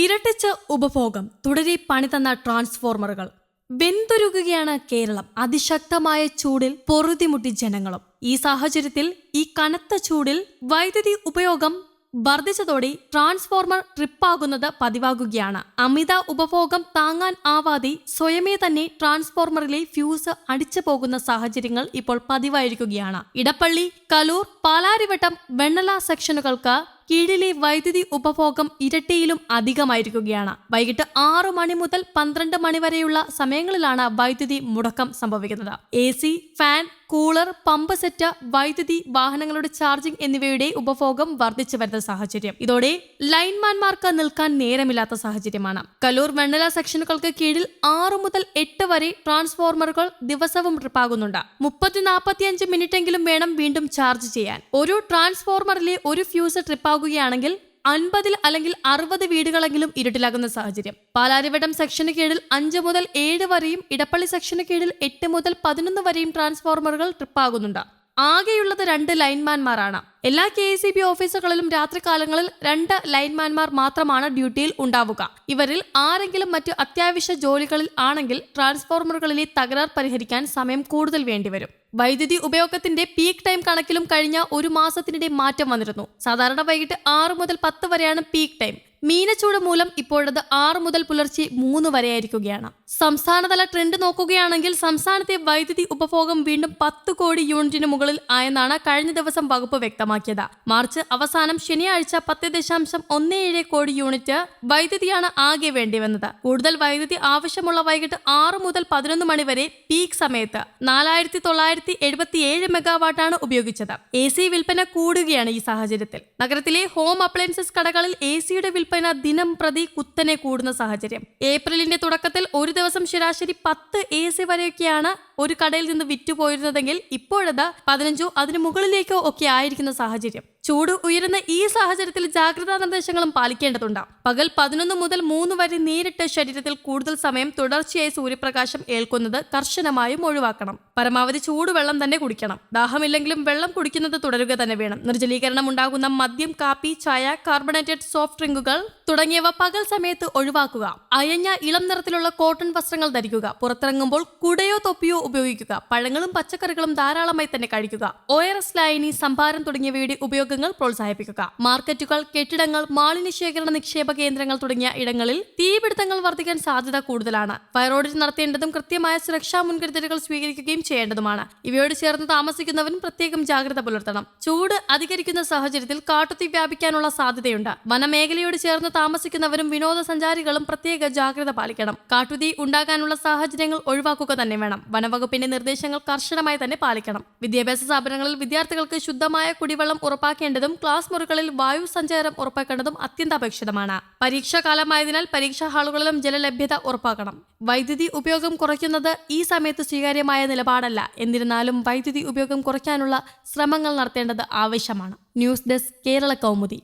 ഇരട്ടിച്ച ഉപഭോഗം തുടരെ പണി തന്ന ട്രാൻസ്ഫോർമറുകൾ. വെന്തുരുകുകയാണ് കേരളം. അതിശക്തമായ ചൂടിൽ പൊറുതിമുട്ടി ജനങ്ങളും. ഈ സാഹചര്യത്തിൽ ഈ കനത്ത ചൂടിൽ വൈദ്യുതി ഉപയോഗം വർദ്ധിച്ചതോടെ ട്രാൻസ്ഫോർമർ ട്രിപ്പാകുന്നത് പതിവാകുകയാണ്. അമിത ഉപഭോഗം താങ്ങാൻ ആവാതെ സ്വയമേ തന്നെ ട്രാൻസ്ഫോർമറിലെ ഫ്യൂസ് അടിച്ചു പോകുന്ന സാഹചര്യങ്ങൾ ഇപ്പോൾ പതിവായിരിക്കുകയാണ്. ഇടപ്പള്ളി കലൂർ പാലാരിവട്ടം വെണ്ണല സെക്ഷനുകൾക്ക് കീഴിലെ വൈദ്യുതി ഉപഭോഗം ഇരട്ടിയിലും അധികമായിരിക്കുകയാണ്. വൈകിട്ട് ആറു മണി മുതൽ പന്ത്രണ്ട് മണി വരെയുള്ള സമയങ്ങളിലാണ് വൈദ്യുതി മുടക്കം സംഭവിക്കുന്നത്. A C fan cooler pump set വൈദ്യുതി വാഹനങ്ങളുടെ ചാർജിംഗ് എന്നിവയുടെ ഉപഭോഗം വർദ്ധിച്ചു വരുന്ന സാഹചര്യം. ഇതോടെ ലൈൻമാൻമാർക്ക് നിൽക്കാൻ നേരമില്ലാത്ത സാഹചര്യമാണ്. കലൂർ വെണ്ണല സെക്ഷനുകൾക്ക് കീഴിൽ ആറു മുതൽ എട്ട് വരെ ട്രാൻസ്ഫോർമറുകൾ ദിവസവും ട്രിപ്പാകുന്നുണ്ട് മുപ്പത്തി നാൽപ്പത്തിയഞ്ച് മിനിറ്റെങ്കിലും വേണം വീണ്ടും ചാർജ് ചെയ്യാൻ. ഒരു ട്രാൻസ്ഫോർമറിലെ ഒരു ഫ്യൂസ് ട്രിപ്പാകുകയാണെങ്കിൽ അൻപതിൽ അല്ലെങ്കിൽ അറുപത് വീടുകളെങ്കിലും ഇരുട്ടിലാകുന്ന സാഹചര്യം. പാലാരിവട്ടം സെക്ഷന് കീഴിൽ അഞ്ച് മുതൽ ഏഴ് വരെയും ഇടപ്പള്ളി സെക്ഷന് കീഴിൽ എട്ട് മുതൽ പതിനൊന്ന് വരെയും ട്രാൻസ്ഫോർമറുകൾ ട്രിപ്പാകുന്നുണ്ട് ആകെയുള്ളത് രണ്ട് ലൈൻമാൻമാരാണ്. എല്ലാ കെ സി ബി ഓഫീസുകളിലും രാത്രികാലങ്ങളിൽ രണ്ട് ലൈൻമാൻമാർ മാത്രമാണ് ഡ്യൂട്ടിയിൽ ഉണ്ടാവുക. ഇവരിൽ ആരെങ്കിലും മറ്റു അത്യാവശ്യ ജോലികളിൽ ആണെങ്കിൽ ട്രാൻസ്ഫോർമറുകളിലെ തകരാർ പരിഹരിക്കാൻ സമയം കൂടുതൽ വേണ്ടിവരും. വൈദ്യുതി ഉപയോഗത്തിന്റെ പീക്ക് ടൈം കണക്കിലും കഴിഞ്ഞ ഒരു മാസത്തിനിടെ മാറ്റം വന്നിരുന്നു. സാധാരണ വൈകിട്ട് ആറ് മുതൽ പത്ത് വരെയാണ് പീക്ക് ടൈം. മീനച്ചൂട് മൂലം ഇപ്പോഴത് ആറ് മുതൽ പുലർച്ചെ മൂന്ന് വരെയായിരിക്കുകയാണ്. സംസ്ഥാനതല ട്രെൻഡ് നോക്കുകയാണെങ്കിൽ സംസ്ഥാനത്തെ വൈദ്യുതി ഉപഭോഗം വീണ്ടും പത്ത് കോടി യൂണിറ്റിന് മുകളിൽ ആയെന്നാണ് കഴിഞ്ഞ ദിവസം വകുപ്പ് വ്യക്തമാക്കിയത്. മാർച്ച് അവസാനം ശനിയാഴ്ച പത്ത് ദശാംശം ഒന്ന് ഏഴ് കോടി യൂണിറ്റ് വൈദ്യുതിയാണ് ആകെ വേണ്ടിവന്നത്. കൂടുതൽ വൈദ്യുതി ആവശ്യമുള്ള വൈകിട്ട് ആറ് മുതൽ പതിനൊന്ന് മണി വരെ പീക്ക് സമയത്ത് നാലായിരത്തി തൊള്ളായിരത്തി എഴുപത്തിയേഴ് മെഗാവാട്ടാണ് ഉപയോഗിച്ചത്. എ സി വിൽപ്പന കൂടുകയാണ് ഈ സാഹചര്യത്തിൽ. നഗരത്തിലെ ഹോം അപ്ലയൻസസ് കടകളിൽ എ സിയുടെ വിൽപ്പന ദിനം പ്രതി കുത്തനെ കൂടുന്ന സാഹചര്യം. ഏപ്രിലിന്റെ തുടക്കത്തിൽ ഒരു ദിവസം ശരാശരി പത്ത് എ സി വരെയൊക്കെയാണ് ഒരു കടയിൽ നിന്ന് വിറ്റുപോയിരുന്നതെങ്കിൽ ഇപ്പോഴത് പതിനഞ്ചോ അതിന് മുകളിലേക്കോ ഒക്കെ ആയിരിക്കുന്ന സാഹചര്യം. ചൂട് ഉയരുന്ന ഈ സാഹചര്യത്തിൽ ജാഗ്രതാ നിർദ്ദേശങ്ങളും പാലിക്കേണ്ടതുണ്ട്. പകൽ പതിനൊന്ന് മുതൽ മൂന്ന് വരെ നേരിട്ട് ശരീരത്തിൽ കൂടുതൽ സമയം തുടർച്ചയായി സൂര്യപ്രകാശം ഏൽക്കുന്നത് കർശനമായും ഒഴിവാക്കണം. പരമാവധി ചൂടുവെള്ളം തന്നെ കുടിക്കണം. ദാഹമില്ലെങ്കിലും വെള്ളം കുടിക്കുന്നത് തുടരുക തന്നെ വേണം. നിർജലീകരണം ഉണ്ടാകുന്ന മദ്യം കാപ്പി ചായ കാർബണേറ്റഡ് സോഫ്റ്റ് ഡ്രിങ്കുകൾ തുടങ്ങിയവ പകൽ സമയത്ത് ഒഴിവാക്കുക. അയഞ്ഞ ഇളം നിറത്തിലുള്ള കോട്ടൺ വസ്ത്രങ്ങൾ ധരിക്കുക. പുറത്തിറങ്ങുമ്പോൾ കുടയോ തൊപ്പിയോ ഉപയോഗിക്കുക. പഴങ്ങളും പച്ചക്കറികളും ധാരാളമായി തന്നെ കഴിക്കുക. ഒ ആർ എസ് ലായനി സംഭാരം തുടങ്ങിയവയുടെ ഉപയോഗങ്ങൾ പ്രോത്സാഹിപ്പിക്കുക. മാർക്കറ്റുകൾ കെട്ടിടങ്ങൾ മാലിന്യ ശേഖരണ നിക്ഷേപ കേന്ദ്രങ്ങൾ തുടങ്ങിയ ഇടങ്ങളിൽ തീപിടുത്തങ്ങൾ വർദ്ധിക്കാൻ സാധ്യത കൂടുതലാണ്. ഫയർ ഓഡിറ്റ് നടത്തേണ്ടതും കൃത്യമായ സുരക്ഷാ മുൻകരുതലുകൾ സ്വീകരിക്കുകയും ചെയ്യേണ്ടതുമാണ്. ഇവയോട് ചേർന്ന് താമസിക്കുന്നവരും പ്രത്യേകം ജാഗ്രത പുലർത്തണം. ചൂട് അധികരിക്കുന്ന സാഹചര്യത്തിൽ കാട്ടുതീ വ്യാപിക്കാനുള്ള സാധ്യതയുണ്ട്. വനമേഖലയോട് ചേർന്ന് താമസിക്കുന്നവരും വിനോദസഞ്ചാരികളും പ്രത്യേക ജാഗ്രത പാലിക്കണം. കാട്ടുതീ ഉണ്ടാകാനുള്ള സാഹചര്യങ്ങൾ ഒഴിവാക്കുക തന്നെ വേണം. വനവകുപ്പിന്റെ നിർദ്ദേശങ്ങൾ കർശനമായി തന്നെ പാലിക്കണം. വിദ്യാഭ്യാസ സ്ഥാപനങ്ങളിൽ വിദ്യാർത്ഥികൾക്ക് ശുദ്ധമായ കുടിവെള്ളം ഉറപ്പാക്കേണ്ടതും ക്ലാസ് മുറികളിൽ വായു സഞ്ചാരം ഉറപ്പാക്കേണ്ടതും അത്യന്താപേക്ഷിതമാണ്. പരീക്ഷാ കാലമായതിനാൽ പരീക്ഷാ ഹാളുകളിലും ജലലഭ്യത ഉറപ്പാക്കണം. വൈദ്യുതി ഉപയോഗം കുറയ്ക്കുന്നത് ഈ സമയത്ത് സ്വീകാര്യമായ നിലപാടല്ല. എന്നിരുന്നാലും വൈദ്യുതി ഉപയോഗം കുറയ്ക്കാനുള്ള ശ്രമങ്ങൾ നടത്തേണ്ടത് ആവശ്യമാണ്. News desk Kerala Kaumudi.